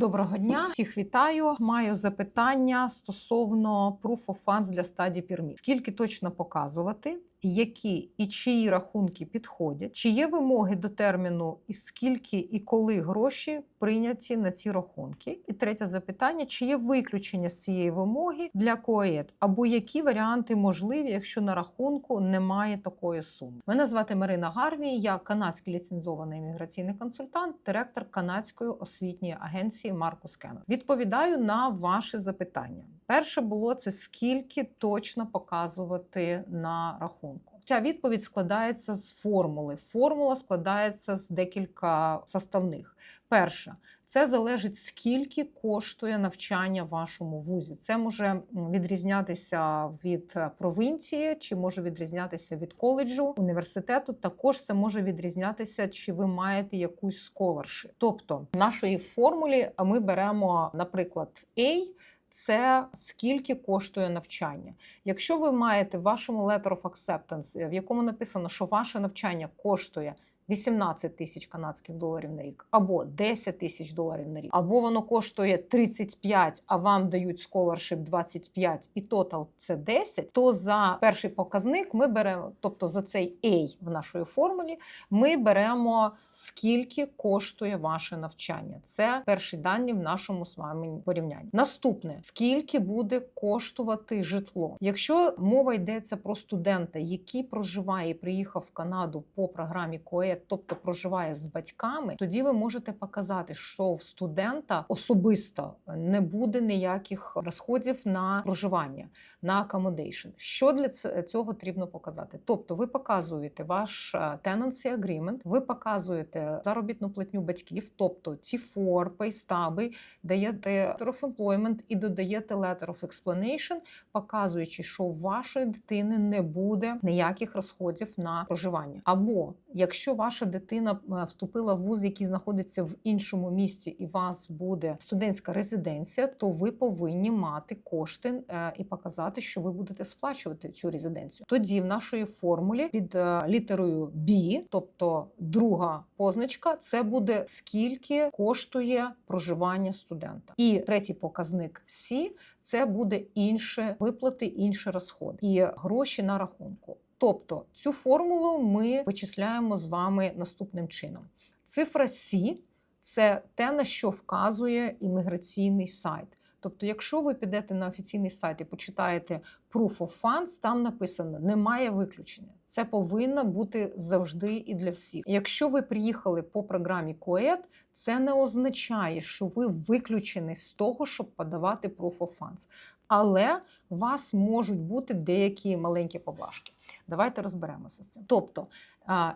Доброго дня, всіх вітаю. Маю запитання стосовно Proof of Funds для стадії Пірмі. Скільки точно показувати, які і чиї рахунки підходять, чи є вимоги до терміну, і скільки і коли гроші прийняті на ці рахунки? І третє запитання: чи є виключення з цієї вимоги для КОЕД, або які варіанти можливі, якщо на рахунку немає такої суми? Мене звати Марина Гарвій, я канадський ліцензований імміграційний консультант, директор канадської освітньої агенції Маркус Кеннон. Відповідаю на ваші запитання. Перше було це скільки точно показувати на рахунку. Ця відповідь складається з формули. Формула складається з декілька составних. Перша це залежить скільки коштує навчання в вашому вузі. Це може відрізнятися від провінції, чи може відрізнятися від коледжу, університету. Також це може відрізнятися, чи ви маєте якусь сколарші. Тобто, в нашої формулі ми беремо, наприклад, A, це скільки коштує навчання. Якщо ви маєте в вашому letter of acceptance, в якому написано, що ваше навчання коштує 18 тисяч канадських доларів на рік, або 10 тисяч доларів на рік, або воно коштує 35, а вам дають scholarship 25 і тотал це 10, то за перший показник ми беремо, тобто за цей A в нашої формулі, ми беремо скільки коштує ваше навчання. Це перші дані в нашому з вами порівнянні. Наступне скільки буде коштувати житло. Якщо мова йдеться про студента, який проживає і приїхав в Канаду по програмі КОЕД, тобто проживає з батьками, тоді ви можете показати, що в студента особисто не буде ніяких розходів на проживання, на accommodation. Що для цього потрібно показати? Тобто, ви показуєте ваш tenancy agreement, ви показуєте заробітну платню батьків, тобто T4, пейстаби, даєте letter of employment і додаєте letter of explanation, показуючи, що у вашої дитини не буде ніяких розходів на проживання. Або якщо ваша дитина вступила в вуз, який знаходиться в іншому місці, і у вас буде студентська резиденція, то ви повинні мати кошти і показати, що ви будете сплачувати цю резиденцію. Тоді в нашої формулі під літерою B, тобто друга позначка, це буде скільки коштує проживання студента. І третій показник C – це буде інші виплати, інші розходи і гроші на рахунку. Тобто цю формулу ми вичисляємо з вами наступним чином. Цифра С це те, на що вказує імміграційний сайт. Тобто, якщо ви підете на офіційний сайт і почитаєте Proof of Funds, там написано немає виключення. Це повинно бути завжди і для всіх. Якщо ви приїхали по програмі КОЕД, це не означає, що ви виключені з того, щоб подавати Proof of Funds. Але у вас можуть бути деякі маленькі поблажки. Давайте розберемося з цим. Тобто,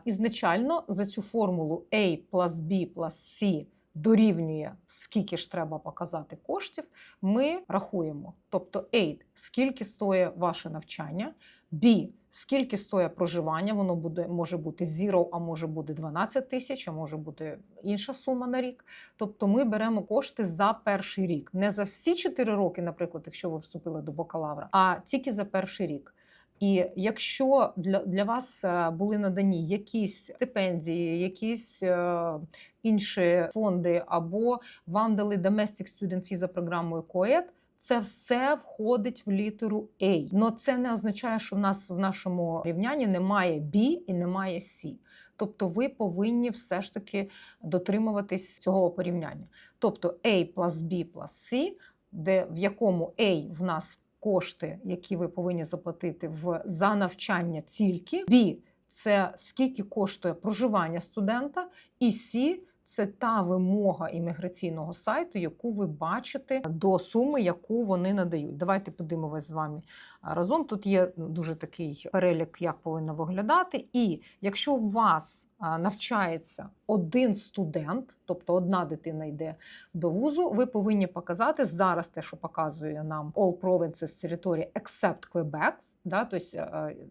ізначально за цю формулу A плюс B плюс C дорівнює, скільки ж треба показати коштів, ми рахуємо. Тобто A – скільки стоїть ваше навчання, B – скільки стоїть проживання, воно буде, може бути 0, а може бути 12 тисяч, а може бути інша сума на рік. Тобто ми беремо кошти за перший рік. Не за всі 4 роки, наприклад, якщо ви вступили до бакалавра, а тільки за перший рік. І якщо для для вас були надані якісь стипендії, якісь е, інші фонди, або вам дали Domestic Student Visa програмою КОЕД, це все входить в літеру A. Но це не означає, що в нас в нашому рівнянні немає B і немає C. Тобто ви повинні все ж таки дотримуватись цього порівняння. Тобто A плюс B плюс C, де в якому A в нас кошти, які ви повинні заплатити в за навчання тільки. Бі – це скільки коштує проживання студента, і C – це та вимога імміграційного сайту, яку ви бачите до суми, яку вони надають. Давайте подивимося з вами разом. Тут є дуже такий перелік, як повинно виглядати. І якщо у вас навчається один студент, тобто одна дитина йде до вузу, ви повинні показати зараз те, що показує нам All Provinces Territory except Quebec, да, тобто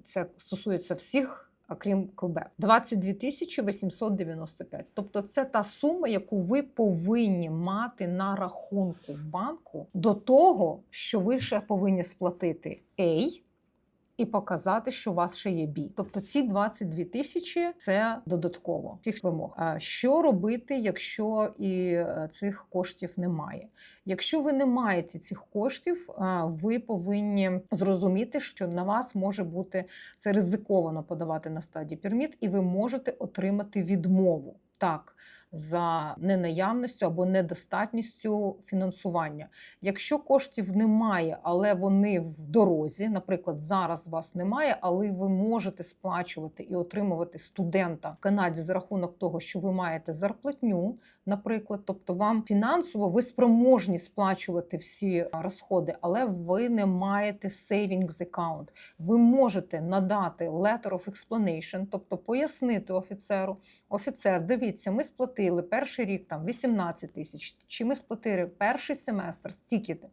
це стосується всіх крім Квебек. 22 тисячі 895. Тобто це та сума, яку ви повинні мати на рахунку в банку до того, що ви ще повинні сплатити A, і показати, що у вас ще є бій. Тобто ці 22 тисячі це додатково цих вимог. Що робити, якщо і е, цих коштів немає? Якщо ви не маєте цих коштів, ви повинні зрозуміти, що на вас може бути це ризиковано подавати на стадії пірміт, і ви можете отримати відмову. Так, за ненаявністю або недостатністю фінансування. Якщо коштів немає, але вони в дорозі, наприклад, зараз вас немає, але ви можете сплачувати і отримувати студента в Канаді за рахунок того, що ви маєте зарплатню, наприклад, тобто вам фінансово ви спроможні сплачувати всі розходи, але ви не маєте savings account. Ви можете надати letter of explanation, тобто пояснити офіцеру. Офіцер, дивіться, ми сплатили перший рік там 18 тисяч, чи ми сплатили перший семестр стільки-то.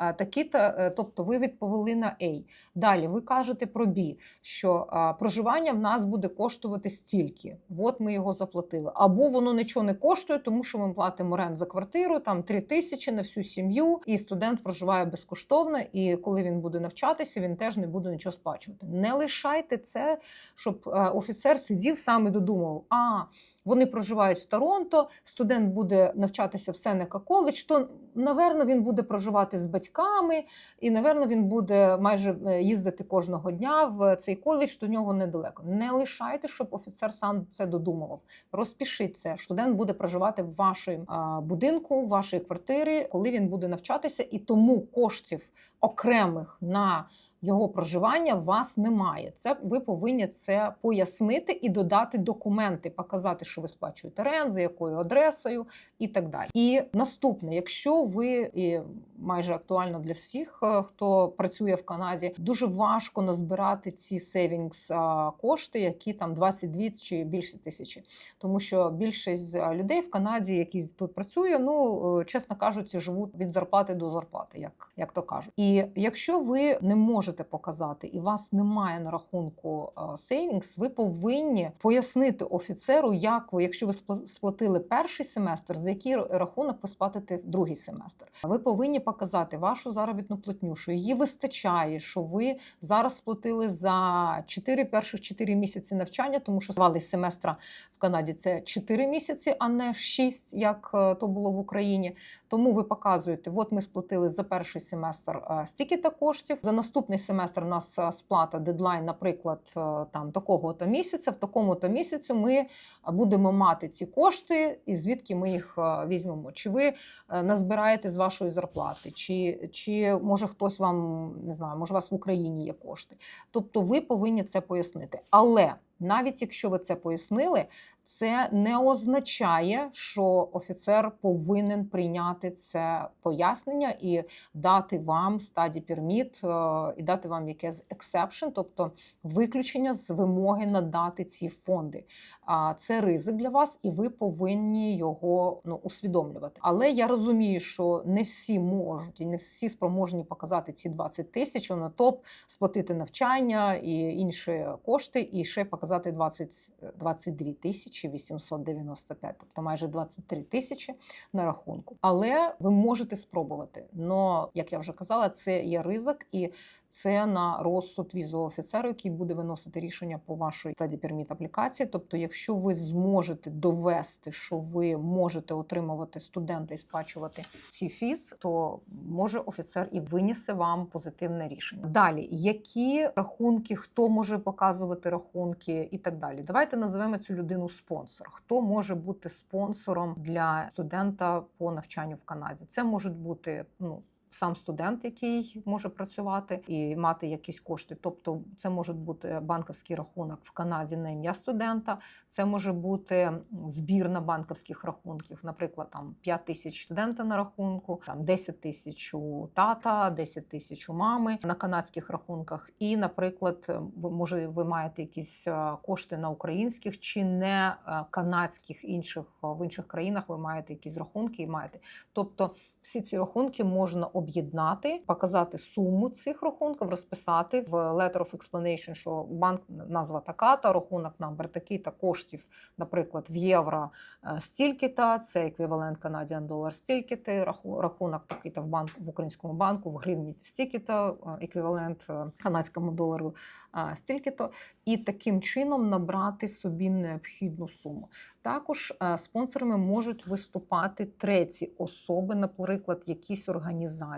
А, Такі-то, е, тобто ви відповіли на A. Далі ви кажете про B, що проживання в нас буде коштувати стільки. От ми його заплатили. Або воно нічого не коштує, тому що ми платимо рент за квартиру, там 3 тисячі на всю сім'ю, і студент проживає безкоштовно. І коли він буде навчатися, він теж не буде нічого сплачувати. Не лишайте це, щоб е, офіцер сидів сам і додумав, а вони проживають в Торонто, студент буде навчатися в Сенека коледж, то, наверно, він буде проживати з батьками, і, наверно, він буде майже е, їздити кожного дня в цей коледж, до нього недалеко. Не лишайте, щоб офіцер сам це додумував. Розпішіть це. Студент буде проживати в вашому будинку, в вашій квартирі, коли він буде навчатися, і тому коштів окремих на його проживання у вас немає. Це ви повинні це пояснити і додати документи, показати, що ви сплачуєте рент, за якою адресою і так далі. І наступне, якщо ви і майже актуально для всіх, е, хто працює в Канаді, дуже важко назбирати ці сейвінгс кошти, які там 22 чи більше тисячі, тому що більшість е, людей в Канаді, які тут працює, ну е, чесно кажучи, живуть від зарплати до зарплати, як, як то кажуть. І якщо ви не можете показати і вас немає на рахунку сейвінгс, ви повинні пояснити офіцеру, як ви, якщо ви спла- сплатили перший семестр, за який рахунок ви сплатите другий семестр. Ви повинні показати вашу заробітну платню, що її вистачає, що ви зараз сплатили за 4 перших 4 місяці навчання, тому що валий семестра в Канаді це 4 місяці, а не 6, як е, то було в Україні. Тому ви показуєте, от ми сплатили за перший семестр е, стільки-то коштів. За наступний семестр у нас е, сплата дедлайн, наприклад, е, там такого-то місяця. В такому-то місяцю ми будемо мати ці кошти, і звідки ми їх візьмемо. Чи ви назбираєте з вашої зарплати, чи, чи може хтось вам не знаю, може у вас в Україні є кошти. Тобто ви повинні це пояснити. Але навіть якщо ви це пояснили, це не означає, що офіцер повинен прийняти це пояснення і дати вам стаді перміт, і дати вам якесь ексепшн, тобто виключення з вимоги надати ці фонди. А це ризик для вас, і ви повинні його ну, усвідомлювати. Але я розумію, що не всі можуть і не всі спроможні показати ці 20 тисяч на топ, сплатити навчання і інші кошти, і ще показати 20, 22 тисячі 895, тобто майже 23 тисячі на рахунку. Але ви можете спробувати. Но, як я вже казала, це є ризик і. Це на розсуд візового офіцеру, який буде виносити рішення по вашій стаді перміт аплікації. Тобто, якщо ви зможете довести, що ви можете отримувати студента і сплачувати ці фіз, то може офіцер і винісе вам позитивне рішення. Далі, які рахунки, хто може показувати рахунки і так далі. Давайте називемо цю людину спонсор. Хто може бути спонсором для студента по навчанню в Канаді? Це можуть бути ну сам студент, який може працювати і мати якісь кошти. Тобто, це може бути банківський рахунок в Канаді на ім'я студента, це може бути збір на банківських рахунків, наприклад, там 5 тисяч студента на рахунку, там 10 тисяч у тата, 10 тисяч у мами на канадських рахунках. І, наприклад, ви може ви маєте якісь е, кошти на українських чи не е, канадських інших в інших країнах. Ви маєте якісь рахунки і маєте. Тобто всі ці рахунки можна об'єднати, показати суму цих рахунків, розписати в letter of explanation, що банк назва така, та рахунок номер такий, та коштів, наприклад, в євро е, стільки-то, це еквівалент Canadian долар стільки-то, раху- рахунок такий-то в банк в українському банку, в гривні стільки-то, е, еквівалент е, канадському долару е, стільки-то, і таким чином набрати собі необхідну суму. Також спонсорами можуть виступати треті особи, наприклад, якісь організації,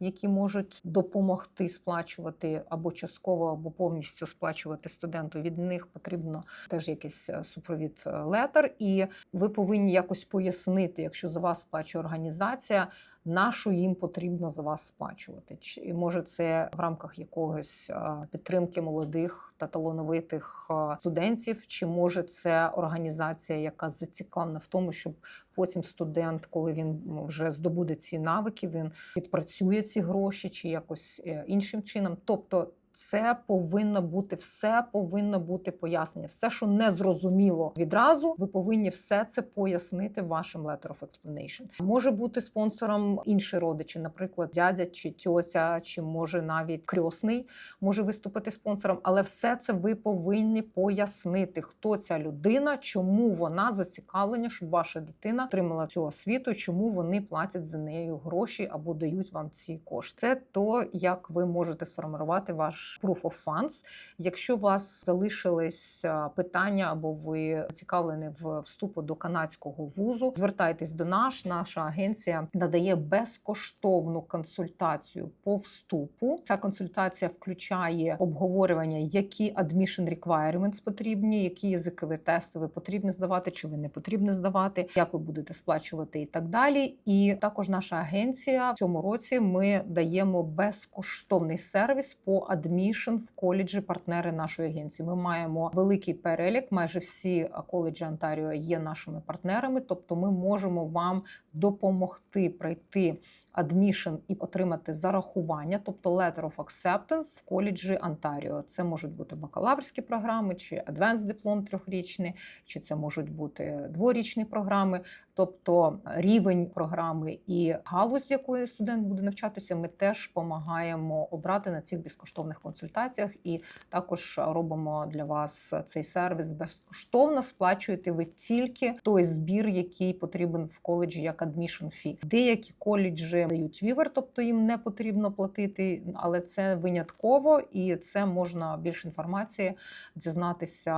які можуть допомогти сплачувати або частково, або повністю сплачувати студенту. Від них потрібно теж якийсь е, супровід е, летер, і ви повинні якось пояснити, якщо за вас сплачує організація. На що їм потрібно за вас сплачувати? Чи може це в рамках якогось е, підтримки молодих та талановитих е, студентів, чи може це організація, яка зацікавлена в тому, щоб потім студент, коли він вже здобуде ці навики, він відпрацює ці гроші чи якось е, іншим чином. Тобто. Це повинно бути все повинно бути пояснення. Все, що не зрозуміло відразу, ви повинні все це пояснити в вашому letter of explanation. Може бути спонсором інші родичі, наприклад, дядя чи тьося, чи може навіть крьосний може виступити спонсором, але все це ви повинні пояснити, хто ця людина, чому вона зацікавлена, щоб ваша дитина отримала цю освіту, чому вони платять за нею гроші або дають вам ці кошти. Це то, як ви можете сформувати ваш proof of funds. Якщо у вас залишились питання або ви зацікавлені в вступу до канадського вузу, звертайтесь до нас. Наша агенція надає безкоштовну консультацію по вступу. Ця консультація включає обговорювання, які admission requirements потрібні, які язикові тести ви потрібні здавати, чи ви не потрібно здавати, як ви будете сплачувати і так далі. І також наша агенція в цьому році ми даємо безкоштовний сервіс по admission в коледжі партнери нашої агенції. Ми маємо великий перелік. Майже всі коледжі Онтаріо є нашими партнерами, тобто ми можемо вам допомогти пройти адмішн і отримати зарахування, тобто letter of acceptance в коледжі Онтаріо. Це можуть бути бакалаврські програми, чи advanced диплом трьохрічний, чи це можуть бути дворічні програми. Тобто рівень програми і галузь, якої студент буде навчатися, ми теж допомагаємо обрати на цих безкоштовних консультаціях, і також робимо для вас цей сервіс безкоштовно. Сплачуєте ви тільки той збір, який потрібен в коледжі як admission fee. Деякі коледжі дають вівер, тобто їм не потрібно платити, але це винятково, і це можна більше інформації дізнатися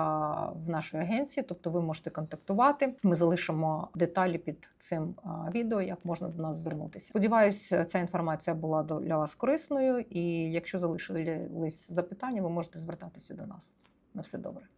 в нашій агенції. Тобто, ви можете контактувати. Ми залишимо деталі під цим відео, як можна до нас звернутися. Сподіваюся, ця інформація була для вас корисною. І якщо залишились запитання, ви можете звертатися до нас. На все добре.